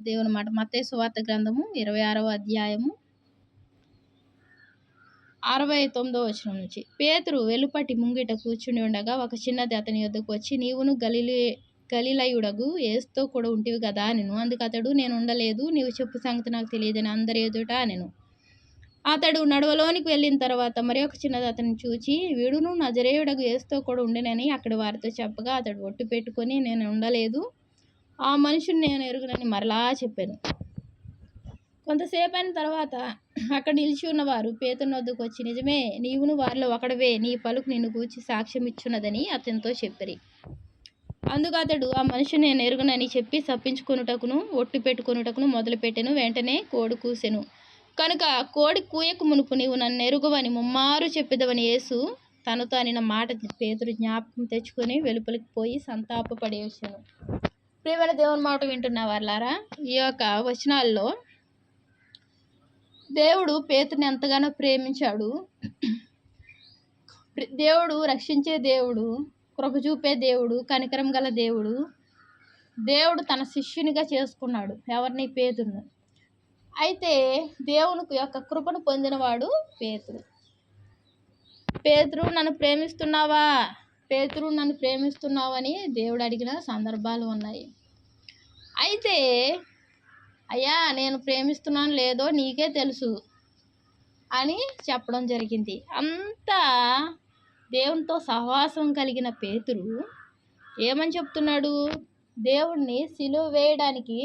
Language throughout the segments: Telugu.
దేవుని మాట. మత్తే సువార్త గ్రంథము ఇరవై ఆరవ అధ్యాయము అరవై తొమ్మిదో వచనం నుంచి. పేతురు వెలుపటి ముంగిట కూర్చుని ఉండగా ఒక చిన్నది అతని యొద్దకు వచ్చి నీవును గలిలే గలిలయుడగు ఏస్తో కూడా ఉంటివి కదా నేను అందుకు అతడు నేను ఉండలేదు నీవు చెప్పు సంగతి నాకు తెలియదని అందరి ఎదుట నేను అతడు నడవలోనికి వెళ్ళిన తర్వాత మరి ఒక చిన్నది అతన్ని చూచి వీడును నజరేయుడకు ఏసుతో కూడా ఉండినని అక్కడ వారితో చెప్పగా అతడు ఒట్టు పెట్టుకొని నేను ఉండలేదు ఆ మనుషుని నేను ఎరుగునని మరలా చెప్పాను. కొంతసేపు అయిన తర్వాత అక్కడ నిలిచి ఉన్నవారు పేతుని వద్దకు వచ్చి నిజమే నీవును వారిలో ఒకడవే. నీ పలుకు నిన్ను గూర్చి సాక్ష్యం ఇచ్చున్నదని అతనితో చెప్పిరి. అందుకు అతడు ఆ మనిషిని నేను ఎరుగునని చెప్పి సప్పించుకొనుటకును ఒట్టు పెట్టుకొనుటకును మొదలుపెట్టెను. వెంటనే కోడి కూసెను. కనుక కోడి కూయకు మునుపు నీవు నన్ను ఎరుగువని ముమ్మారు చెప్పిదవని యేసు తనతో అనిన మాట పేతురు జ్ఞాపకం తెచ్చుకొని వెలుపలికి పోయి సంతాపపడేసాను. ప్రియమైన దేవుని మాట వింటున్న వాళ్ళారా ఈ యొక్క వచనాల్లో దేవుడు పేతుని ఎంతగానో ప్రేమించాడు. దేవుడు రక్షించే దేవుడు కృప చూపే దేవుడు కనికరం గల దేవుడు దేవుడు తన శిష్యునిగా చేసుకున్నాడు ఎవరిని? పేతును. అయితే దేవుని యొక్క కృపను పొందినవాడు పేతుడు. పేతురు నన్ను ప్రేమిస్తున్నావా? పేతురు నన్ను ప్రేమిస్తున్నావని దేవుడు అడిగిన సందర్భాలు ఉన్నాయి. అయితే అయ్యా నేను ప్రేమిస్తున్నాను లేదో నీకే తెలుసు అని చెప్పడం జరిగింది. అంతా దేవునితో సహవాసం కలిగిన పేతురు ఏమని చెప్తున్నాడు? దేవుణ్ణి సిలువ వేయడానికి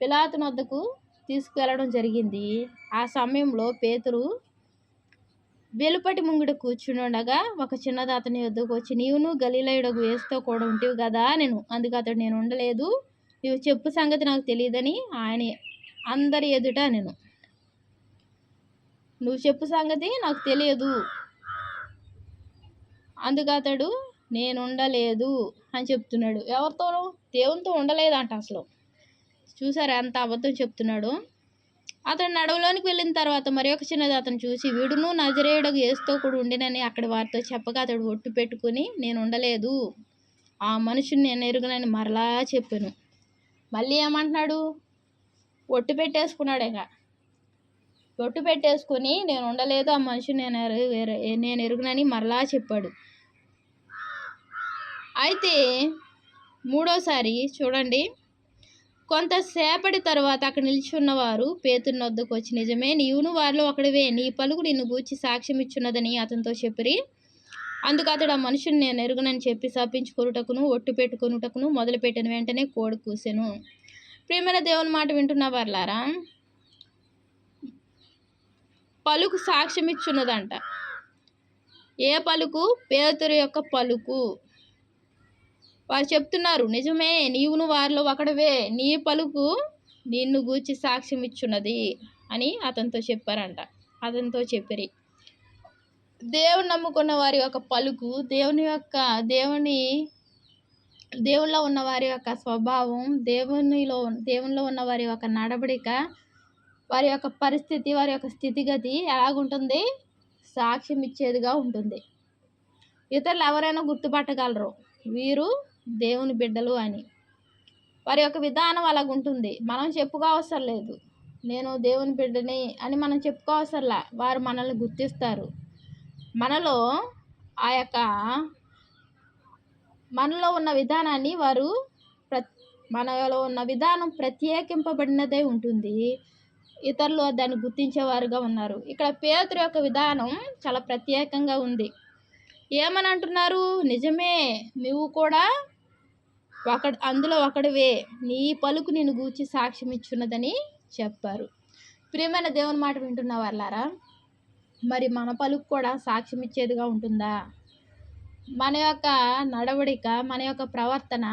పిలాతుని వద్దకు తీసుకువెళ్ళడం జరిగింది. ఆ సమయంలో పేతురు వెలుపటి ముంగిట కూర్చుని ఉండగా ఒక చిన్నది అతని వద్దకు వచ్చి నీవును గలీలయుడకు వేస్తూ కూడా ఉంటివి కదా నేను అందుకు అతడు నేను ఉండలేదు. నీవు చెప్పు సంగతి నాకు తెలియదని ఆయన అందరి ఎదుట నేను. నువ్వు చెప్పు సంగతి నాకు తెలియదు. అందుకు అతడు నేను ఉండలేదు అని చెప్తున్నాడు. ఎవరితోనూ దేవునితో ఉండలేదంట అసలు. చూసారా ఎంత అబద్ధం చెప్తున్నాడు. అతను నడవలోనికి వెళ్ళిన తర్వాత మరి ఒక చిన్నది అతను చూసి వీడును నజరేయుడకు ఏస్తో కూడా ఉండినని అక్కడి వారితో చెప్పగా అతడు ఒట్టు పెట్టుకుని నేను ఉండలేదు. ఆ మనుషుని నేను ఎరుగునని మరలా చెప్పాను. మళ్ళీ ఏమంటున్నాడు? ఒట్టు పెట్టేసుకున్నాడు ఇక ఒట్టు పెట్టేసుకొని నేను ఉండలేదు. ఆ మనిషి నేను నేను ఎరుగునని మరలా చెప్పాడు. అయితే మూడోసారి చూడండి. కొంతసేపటి తర్వాత అక్కడ నిలిచి ఉన్నవారు పేతుని వద్దకు వచ్చి నిజమే నీవును వారిలో ఒకడివే. నీ పలుకు నిన్ను గూర్చి సాక్ష్యం ఇచ్చున్నదని అతనితో చెప్పిరి. అందుకు అతడు ఆ మనుషుని నేను ఎరుగునని చెప్పి సప్పించుకొనుటకును ఒట్టు పెట్టుకొనుటకును మొదలుపెట్టిన వెంటనే కోడి కూసెను. ప్రియమైన దేవుని మాట వింటున్న వర్లారా పలుకు సాక్ష్యం ఇచ్చున్నదంట. ఏ పలుకు? పేతురు యొక్క పలుకు. వారు చెప్తున్నారు నిజమే నీవును వారిలో ఒకడవే. నీ పలుకు నిన్ను గూర్చి సాక్ష్యం ఇచ్చున్నది అని అతనితో చెప్పారంట. అతనితో చెప్పిరి. దేవుని నమ్ముకున్న వారి యొక్క పలుకు దేవుని యొక్క దేవుని దేవుల్లో ఉన్న వారి యొక్క స్వభావం దేవునిలో దేవునిలో ఉన్న వారి యొక్క నడవడిక వారి యొక్క పరిస్థితి వారి యొక్క స్థితిగతి ఎలాగుంటుంది? సాక్ష్యం ఇచ్చేదిగా ఉంటుంది. ఇతరులు ఎవరైనా గుర్తుపట్టగలరు. వీరు దేవుని బిడ్డలు అని. వారి యొక్క విధానం అలాగుంటుంది. మనం చెప్పుకోవసరం లేదు. నేను దేవుని బిడ్డని అని మనం చెప్పుకోవసరలా వారు మనల్ని గుర్తిస్తారు. మనలో ఆ యొక్క మనలో ఉన్న విధానాన్ని వారు ప్ర మనలో ఉన్న విధానం ప్రత్యేకింపబడినదే ఉంటుంది. ఇతరులు దాన్ని గుర్తించేవారుగా ఉన్నారు. ఇక్కడ పేతురు యొక్క విధానం చాలా ప్రత్యేకంగా ఉంది. ఏమని అంటున్నారు నిజమే. నువ్వు కూడా ఒక అందులో ఒకడివే. నీ పలుకు నేను గూర్చి సాక్ష్యం ఇచ్చున్నదని చెప్పారు. ప్రియమైన దేవుని మాట వింటున్న వాళ్ళారా మరి మన పలుకు కూడా సాక్ష్యం ఇచ్చేదిగా ఉంటుందా? మన యొక్క నడవడిక మన యొక్క ప్రవర్తన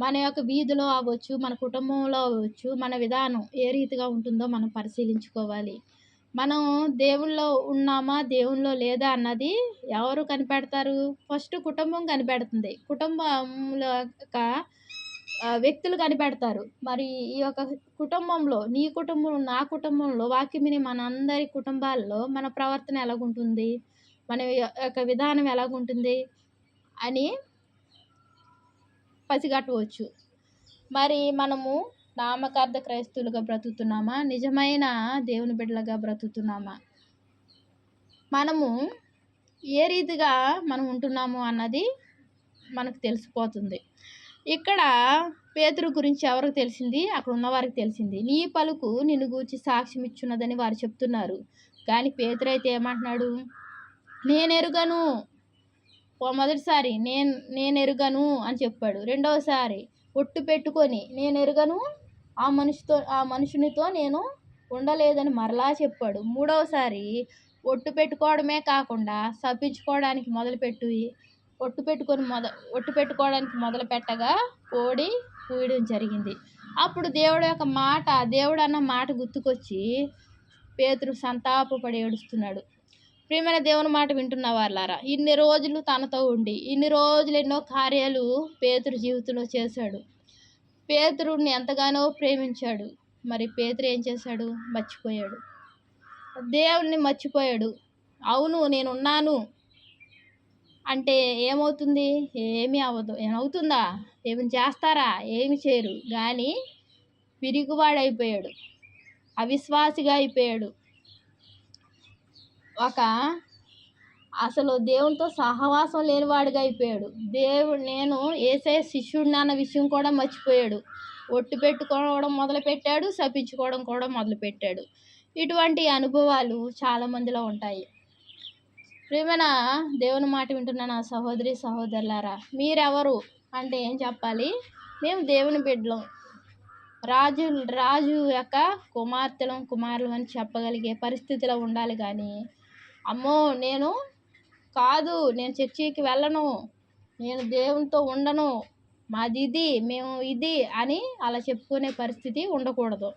మన యొక్క వీధిలో అవ్వచ్చు మన కుటుంబంలో అవ్వచ్చు మన విధానం ఏ రీతిగా ఉంటుందో మనం పరిశీలించుకోవాలి. మనం దేవుళ్ళో ఉన్నామా దేవుళ్ళో లేదా అన్నది ఎవరు కనిపెడతారు? ఫస్ట్ కుటుంబం కనిపెడుతుంది. కుటుంబంలో యొక్క వ్యక్తులు కనిపెడతారు. మరి ఈ యొక్క కుటుంబంలో నీ కుటుంబంలో నా కుటుంబంలో వాక్యమిని మనందరి కుటుంబాల్లో మన ప్రవర్తన ఎలాగుంటుంది? మన యొక్క విధానం ఎలాగుంటుంది? అని పసిగట్టవచ్చు. మరి మనము నామకార్థ క్రైస్తవులుగా బ్రతుకుతున్నామా? నిజమైన దేవుని బిడ్డలుగా బ్రతుకుతున్నామా? మనము ఏ రీతిగా మనం ఉంటున్నాము అన్నది మనకు తెలిసిపోతుంది. ఇక్కడ పేతురు గురించి ఎవరికి తెలిసింది? అక్కడ ఉన్నవారికి తెలిసింది. నీ పలుకు నిన్ను గూర్చి సాక్ష్యం ఇచ్చున్నదని వారు చెప్తున్నారు. కానీ పేతురు అయితే ఏమంటున్నాడు? నేను ఎరుగను. మొదటిసారి నేను నేనెరుగను అని చెప్పాడు. రెండవసారి ఒట్టు పెట్టుకొని నేను ఎరుగను. ఆ మనిషితో ఆ మనుషునితో నేను ఉండలేదని మరలా చెప్పాడు. మూడవసారి ఒట్టు పెట్టుకోవడమే కాకుండా శపించుకోవడానికి మొదలుపెట్టి ఒట్టు పెట్టుకొని మొద ఒట్టు పెట్టుకోవడానికి మొదలు పెట్టగా కోడి కూయడం జరిగింది. అప్పుడు దేవుడు యొక్క మాట దేవుడు అన్న మాట గుర్తుకొచ్చి పేతురు సంతాపపడి ఏడుస్తున్నాడు. ప్రియమైన దేవుని మాట వింటున్న వాళ్ళారా ఇన్ని రోజులు తనతో ఉండి ఇన్ని రోజులు ఎన్నో కార్యాలు పేతురు జీవితంలో చేశాడు. పేతురుని ఎంతగానో ప్రేమించాడు. మరి పేతురు ఏం చేశాడు? మర్చిపోయాడు. దేవుణ్ణి మర్చిపోయాడు. అవును నేనున్నాను. అంటే ఏమవుతుంది? ఏమీ అవ్వదు. ఏమవుతుందా? ఏమి చేస్తారా? ఏమి చేయరు. కానీ పిరిగివాడైపోయాడు అవిశ్వాసిగా అయిపోయాడు. ఒక అసలు దేవునితో సహవాసం లేనివాడిగా అయిపోయాడు. దేవుడు నేను ఏసే శిష్యుడిని అన్న విషయం కూడా మర్చిపోయాడు. ఒట్టు పెట్టుకోవడం మొదలుపెట్టాడు శపించుకోవడం కూడా మొదలుపెట్టాడు. ఇటువంటి అనుభవాలు చాలామందిలో ఉంటాయి. ప్రేమన దేవుని మాట వింటున్న నా సహోదరి సహోదరులారా మీరెవరు అంటే ఏం చెప్పాలి? మేము దేవుని బిడ్డలం. రాజు రాజు యొక్క కుమార్తెలం కుమారులు అని చెప్పగలిగే పరిస్థితిలో ఉండాలి కానీ అమ్మో నేను కాదు నేను చర్చికి వెళ్ళను. నేను దేవునితో ఉండను. మాది ఇది మేము ఇది అని అలా చెప్పుకునే పరిస్థితి ఉండకూడదు.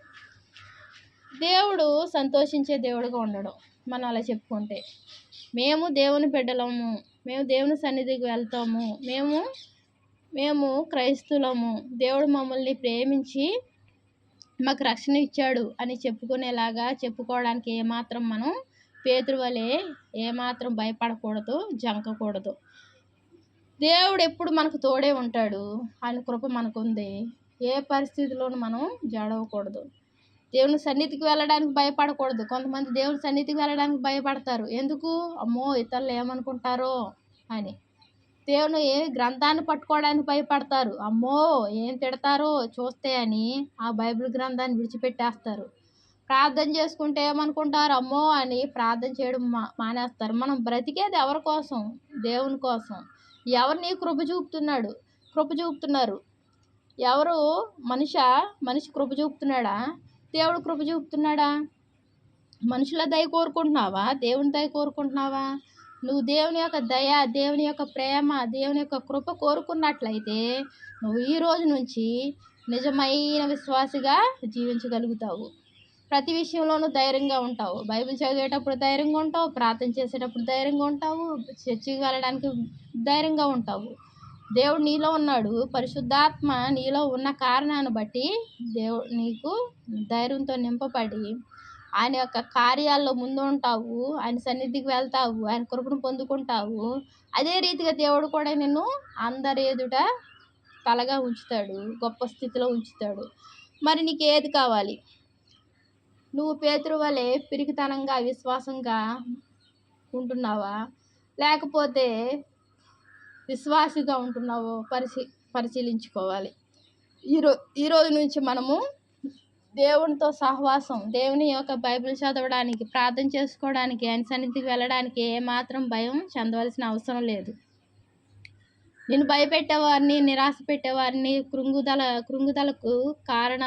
దేవుడు సంతోషించే దేవుడుగా ఉండడం మనం అలా చెప్పుకుంటే. మేము దేవుని బిడ్డలము మేము దేవుని సన్నిధికి వెళ్తాము. మేము మేము క్రైస్తులము దేవుడు మమ్మల్ని ప్రేమించి మాకు రక్షణ ఇచ్చాడు అని చెప్పుకునేలాగా చెప్పుకోవడానికి ఏమాత్రం మనం పేతురు ఏమాత్రం భయపడకూడదు జంకకూడదు. దేవుడు ఎప్పుడు మనకు తోడే ఉంటాడు. ఆయన కృప మనకుంది. ఏ పరిస్థితిలోనూ మనం జడవకూడదు. దేవుని సన్నిధికి వెళ్ళడానికి భయపడకూడదు. కొంతమంది దేవుని సన్నిధికి వెళ్ళడానికి భయపడతారు. ఎందుకు? అమ్మో ఇతరులు ఏమనుకుంటారో అని. దేవుని గ్రంథాన్ని పట్టుకోవడానికి భయపడతారు? అమ్మో ఏం తిడతారో చూస్తే అని ఆ బైబిల్ గ్రంథాన్ని విడిచిపెట్టేస్తారు. ప్రార్థన చేసుకుంటే ఏమనుకుంటారు? అమ్మో అని ప్రార్థన చేయడం మా మానేస్తారు. మనం బ్రతికేది ఎవరి కోసం? దేవుని కోసం. ఎవరు నీ కృప చూపుతున్నాడు? కృప చూపుతున్నారు. ఎవరు? మనిష? మనిషి కృప చూపుతున్నాడా? దేవుడు కృప చూపుతున్నాడా? మనుషుల దయ కోరుకుంటున్నావా? దేవుని దయ కోరుకుంటున్నావా? నువ్వు దేవుని యొక్క దయ దేవుని యొక్క ప్రేమ దేవుని యొక్క కృప కోరుకున్నట్లయితే నువ్వు ఈ రోజు నుంచి నిజమైన విశ్వాసిగా జీవించగలుగుతావు. ప్రతి విషయంలోనూ ధైర్యంగా ఉంటావు. బైబిల్ చదివేటప్పుడు ధైర్యంగా ఉంటావు ప్రార్థన చేసేటప్పుడు ధైర్యంగా ఉంటావు చర్చికి వెళ్ళడానికి ధైర్యంగా ఉంటావు. దేవుడు నీలో ఉన్నాడు. పరిశుద్ధాత్మ నీలో ఉన్న కారణాన్ని బట్టి దేవుడు నీకు ధైర్యంతో నింపబడి ఆయన యొక్క కార్యాల్లో ముందు ఉంటావు. ఆయన సన్నిధికి వెళ్తావు. ఆయన కృపను పొందుకుంటావు. అదే రీతిగా దేవుడు కూడా నిన్ను అందరి ఎదుట తలగా ఉంచుతాడు. గొప్ప స్థితిలో ఉంచుతాడు. మరి నీకు ఏది కావాలి? నువ్వు పేతురు వలె పిరికితనంగా అవిశ్వాసంగా ఉంటున్నావా? లేకపోతే విశ్వాసిగా ఉంటున్నావో పరిశీ పరిశీలించుకోవాలి. ఈరో ఈరోజు నుంచి మనము దేవునితో సహవాసం దేవుని యొక్క బైబిల్ చదవడానికి ప్రార్థన చేసుకోవడానికి ఆయన సన్నిధికి వెళ్ళడానికి ఏమాత్రం భయం చెందవలసిన అవసరం లేదు. నేను భయపెట్టేవారిని నిరాశ పెట్టేవారిని కృంగుదల కృంగుదలకు కారణ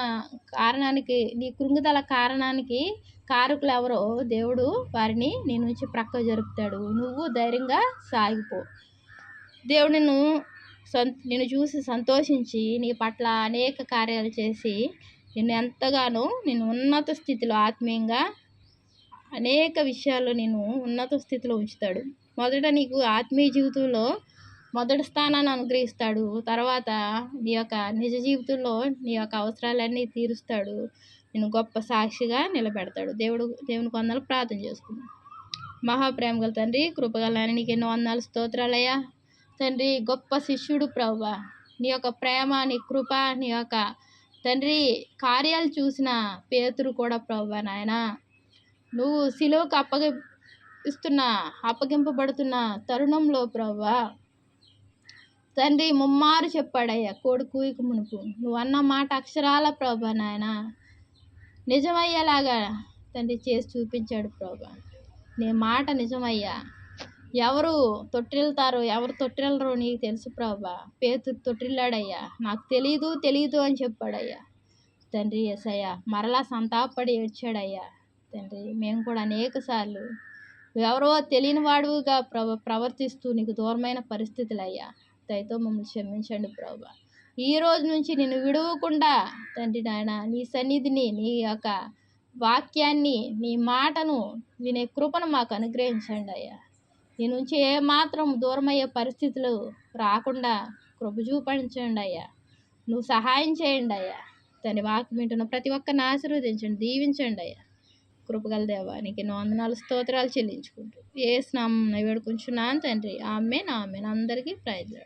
కారణానికి నీ కృంగుదల కారణానికి కారకులు ఎవరో దేవుడు వారిని నీ నుంచి ప్రక్క జరుపుతాడు. నువ్వు ధైర్యంగా సాగిపో. దేవుడు నిన్ను సం నిన్ను చూసి సంతోషించి నీ పట్ల అనేక కార్యాలు చేసి నిన్ను ఎంతగానో నేను ఉన్నత స్థితిలో ఆత్మీయంగా అనేక విషయాల్లో నేను ఉన్నత స్థితిలో ఉంచుతాడు. మొదట నీకు ఆత్మీయ జీవితంలో మొదటి స్థానాన్ని అనుగ్రహిస్తాడు. తర్వాత నీ యొక్క నిజ జీవితంలో నీ యొక్క అవసరాలన్నీ తీరుస్తాడు. నేను గొప్ప సాక్షిగా నిలబెడతాడు. దేవుడు దేవుని వందలు ప్రార్థన చేసుకుందాం. మహాప్రేమ గల తండ్రి కృపగల నీకు ఎన్నో వందలు స్తోత్రాలయ్యా. తండ్రి గొప్ప శిష్యుడు ప్రభా. నీ యొక్క ప్రేమ నీ కృప నీ యొక్క తండ్రి కార్యాలు చూసిన పేతురు కూడా ప్రభా నాయన. నువ్వు సిలువకు అప్పగి ఇస్తున్న అప్పగింపబడుతున్న తరుణంలో ప్రభా తండ్రి ముమ్మారు చెప్పాడయ్యా కొడుకు ఇక మునుపు. నువ్వు అన్న మాట అక్షరాల ప్రభా నాయన. నిజమయ్యేలాగా తండ్రి చేసి చూపించాడు ప్రభా. నీ మాట నిజమయ్యా. ఎవరు తొట్టిల్తారు ఎవరు తొట్టిల్లరో నీకు తెలుసు ప్రభా. పేతురు తొట్టిల్లాడయ్యా. నాకు తెలీదు తెలీదు అని చెప్పాడయ్యా. తండ్రి ఎసయ్యా మరలా సంతాపడి ఏడ్చాడయ్యా. తండ్రి మేము కూడా అనేక సార్లు ఎవరో తెలియని వాడుగా ప్రవ ప్రవర్తిస్తూ నీకు దూరమైన పరిస్థితులు అయ్యా దయతో మమ్మల్ని క్షమించండి ప్రభా. ఈ రోజు నుంచి నేను విడవకుండా తండ్రి నాయన నీ సన్నిధిని నీ యొక్క వాక్యాన్ని నీ మాటను వినే కృపను మాకు అనుగ్రహించండి అయ్యా. నీ నుంచి ఏ మాత్రం దూరమయ్యే పరిస్థితులు రాకుండా కృప చూపించండి అయ్యా. నువ్వు సహాయం చేయండి అయ్యా. తన వాక్యం వింటున్న ప్రతి ఒక్కరిని ఆశీర్వదించండి దీవించండి అయ్యా. కృపగల దేవా నీకు ఎన్నో వందనాలు స్తోత్రాలు చెల్లించుకుంటూ ఏ స్నామం వేడుకుంటున్నాను తండ్రి. ఆమె నా ఆమె అందరికీ ప్రైజ్.